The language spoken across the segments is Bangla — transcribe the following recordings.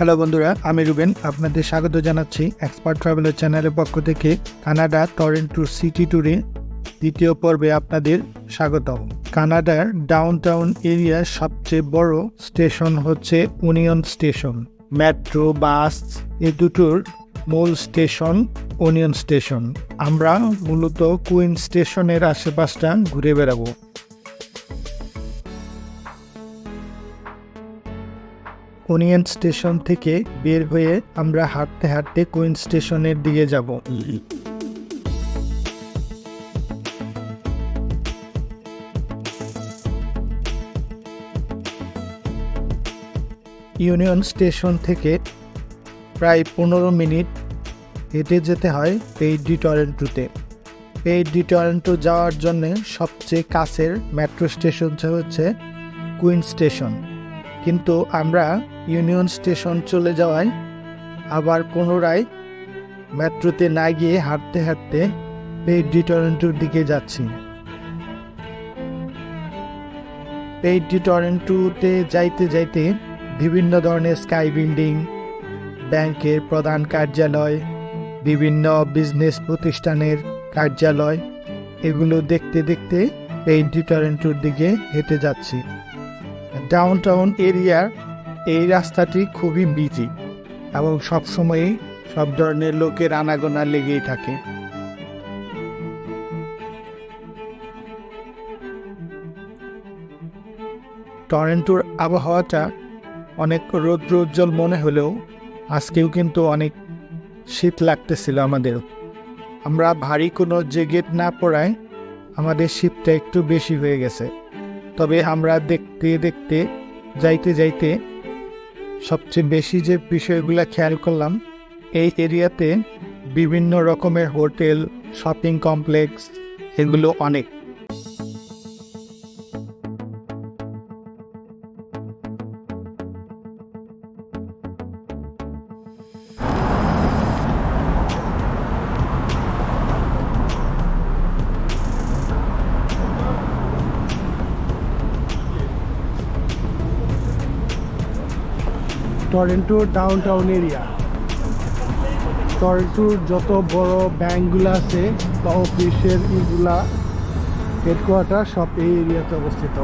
হ্যালো বন্ধুরা, আমি রুবেন, আপনাদের স্বাগত জানাচ্ছি এক্সপার্ট ট্রাভেলার চ্যানেলের পক্ষ থেকে কানাডা টরেন্টো সিটি ট্যুরে দ্বিতীয় পর্বে আপনাদের স্বাগতম। কানাডার ডাউন টাউন এরিয়ার সবচেয়ে বড় স্টেশন হচ্ছে ইউনিয়ন স্টেশন মেট্রো, বাস, এ দুটোর মূল স্টেশন ইউনিয়ন স্টেশন আমরা মূলত কুইন স্টেশনের আশেপাশটা ঘুরে বেড়াবো। ওনিয়ন স্টেশন থেকে বের হয়ে আমরা হাঁটতে হাঁটতে কুইন স্টেশনের দিকে যাব। ইউনিয়ন স্টেশন থেকে প্রায় পনেরো মিনিট হেঁটে যেতে হয় পেইডি টরেন্টোতে। পেইডি টরেন্টো যাওয়ার জন্য সবচেয়ে কাছের মেট্রো স্টেশন হচ্ছে কুইন স্টেশন। কিন্তু আমরা ইউনিয়ন স্টেশন চলে যাওয়ায় আবার পুনরায় মেট্রোতে না গিয়ে হাঁটতে হাঁটতে পেইডি টরেন্টোর দিকে যাচ্ছি। পেইডি টরেন্টোতে যাইতে যাইতে বিভিন্ন ধরনের স্কাই বিল্ডিং, ব্যাংকের প্রধান কার্যালয়, বিভিন্ন বিজনেস প্রতিষ্ঠানের কার্যালয়, এগুলো দেখতে দেখতে পেইডি টরেন্টোর দিকে হেঁটে যাচ্ছি। ডাউন টাউন এরিয়ার এই রাস্তাটি খুবই বিজি এবং সবসময়ই সব ধরনের লোকের আনাগোনা লেগেই থাকে। টরেন্টোর আবহাওয়াটা অনেক রৌদ্র উজ্জ্বল মনে হলেও আজকেও কিন্তু অনেক শীত লাগতেছিল আমাদের। আমরা ভারী কোনো জ্যাকেট না পরায় আমাদের শীতটা একটু বেশি হয়ে গেছে। তবে আমরা দেখতে দেখতে, যাইতে যাইতে সবচেয়ে বেশি যে বিষয়গুলো খেয়াল করলাম, এই এরিয়াতে বিভিন্ন রকমের হোটেল, শপিং কমপ্লেক্স, এগুলো অনেক। টরেন্টো ডাউন টাউন এরিয়া টরেন্টোর যত বড় ব্যাংকগুলো আছে বা অফিসের ইগুলা হেডকোয়ার্টার সব এই এরিয়াতে অবস্থিত।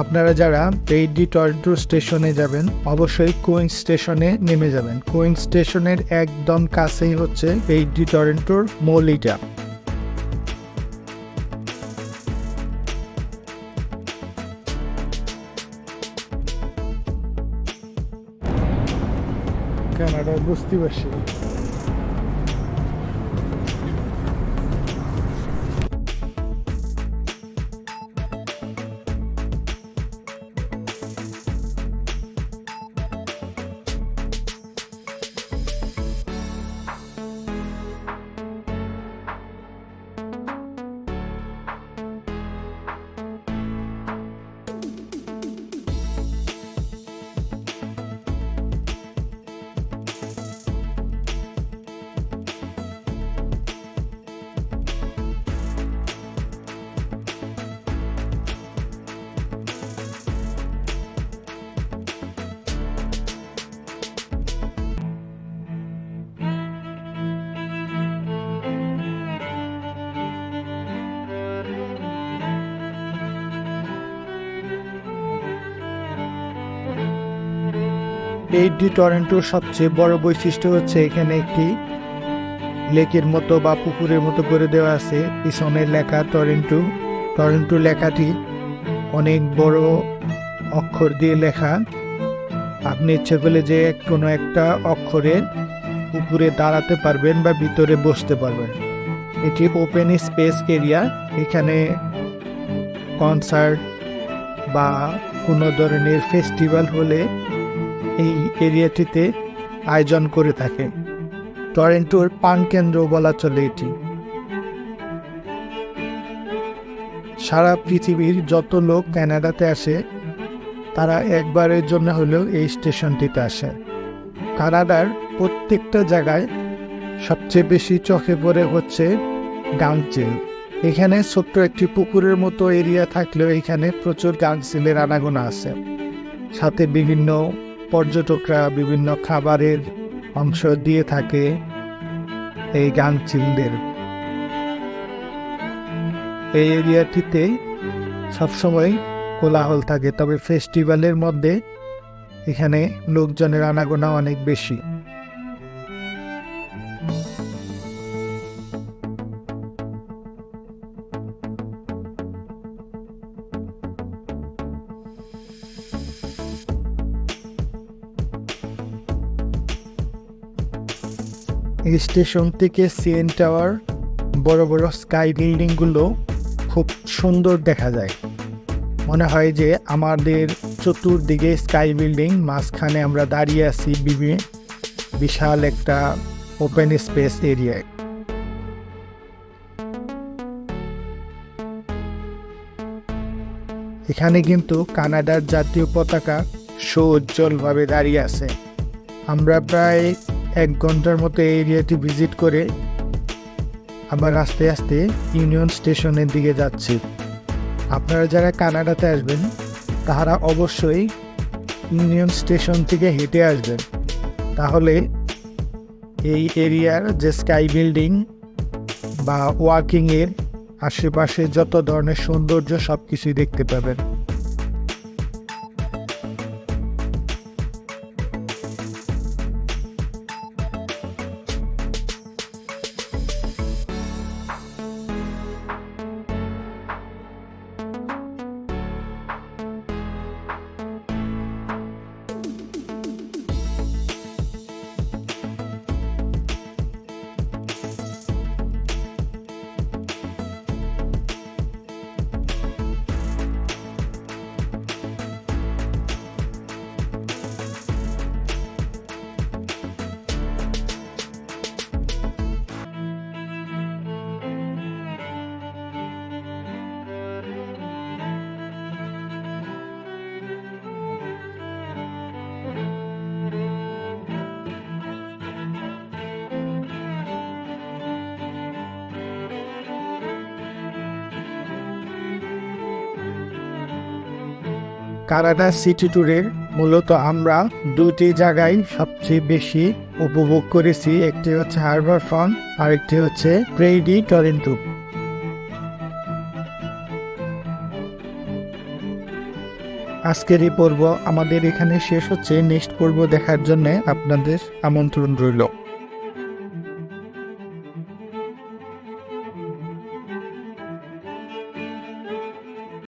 আপনারা যারা পেইডি টরেন্টো স্টেশনে যাবেন, অবশ্যই কোইন স্টেশনে নেমে যাবেন। কোইন স্টেশনের একদম কাছেই হচ্ছে পেইডি টরেন্টোর মৌলিটা। কানাডার বস্তিবাসী এইটি টরেন্টোর সবচেয়ে বড় বৈশিষ্ট্য হচ্ছে এখানে একটি লেকের মতো বা পুকুরের মতো করে দেওয়া আছে। পিছনে লেখা টরেন্টো। টরেন্টো লেখাটি অনেক বড় অক্ষর দিয়ে লেখা। আপনি ইচ্ছে করলে যে কোনো একটা অক্ষরে পুকুরে দাঁড়াতে পারবেন বা ভিতরে বসতে পারবেন। এটি ওপেন স্পেস এরিয়া এখানে কনসার্ট বা কোনো ধরনের ফেস্টিভ্যাল হলে এই এরিয়াটিতে আয়োজন করে থাকে। টরেন্টোর পান কেন্দ্র বলা চলে এটি। সারা পৃথিবীর যত লোক কানাডাতে আসে, তারা একবারের জন্য হলেও এই স্টেশনটিতে আসে। কানাডার প্রত্যেকটা জায়গায় সবচেয়ে বেশি চোখে পড়ে হচ্ছে গাংচিল। এখানে ছোট্ট একটি পুকুরের মতো এরিয়া থাকলেও এখানে প্রচুর গাংসিলের আনাগোনা আছে। সাথে বিভিন্ন পর্যটকরা বিভিন্ন খাবারের অংশ দিয়ে থাকে এই গাংচিলদের এই এরিয়াটিতে সবসময় কোলাহল থাকে, তবে ফেস্টিভ্যালের মধ্যে এখানে লোকজনের আনাগোনা অনেক বেশি। স্টেশন থেকে সিএন টাওয়ার, বড় বড় স্কাই বিল্ডিংগুলো খুব সুন্দর দেখা যায়। মনে হয় যে আমাদের চতুর্দিকে স্কাই বিল্ডিং, মাঝখানে আমরা দাঁড়িয়ে আছি বিশাল একটা ওপেন স্পেস এরিয়ায় এখানে কিন্তু কানাডার জাতীয় পতাকা সুউজ্জ্বলভাবে দাঁড়িয়ে আছে। আমরা প্রায় এক ঘণ্টার মতো এই এরিয়াটি ভিজিট করে আবার আস্তে আস্তে ইউনিয়ন স্টেশনের দিকে যাচ্ছি। আপনারা যারা কানাডাতে আসবেন, তাহারা অবশ্যই ইউনিয়ন স্টেশন থেকে হেঁটে আসবেন। তাহলে এই এরিয়ার যে স্কাই বিল্ডিং বা ওয়াকিংয়ের আশেপাশে যত ধরনের সৌন্দর্য সব কিছুই দেখতে পাবেন। কানাডা সিটি ট্যুরের মূলত আমরা দুটি জায়গায় সবচেয়ে বেশি উপভোগ করেছি। একটি হচ্ছে হারবার ফ্রন্ট আর একটি হচ্ছে প্রেডি টরেন্টো। আজকের এই পর্ব আমাদের এখানে শেষ হচ্ছে। নেক্সট পর্ব দেখার জন্য আপনাদের আমন্ত্রণ রইল।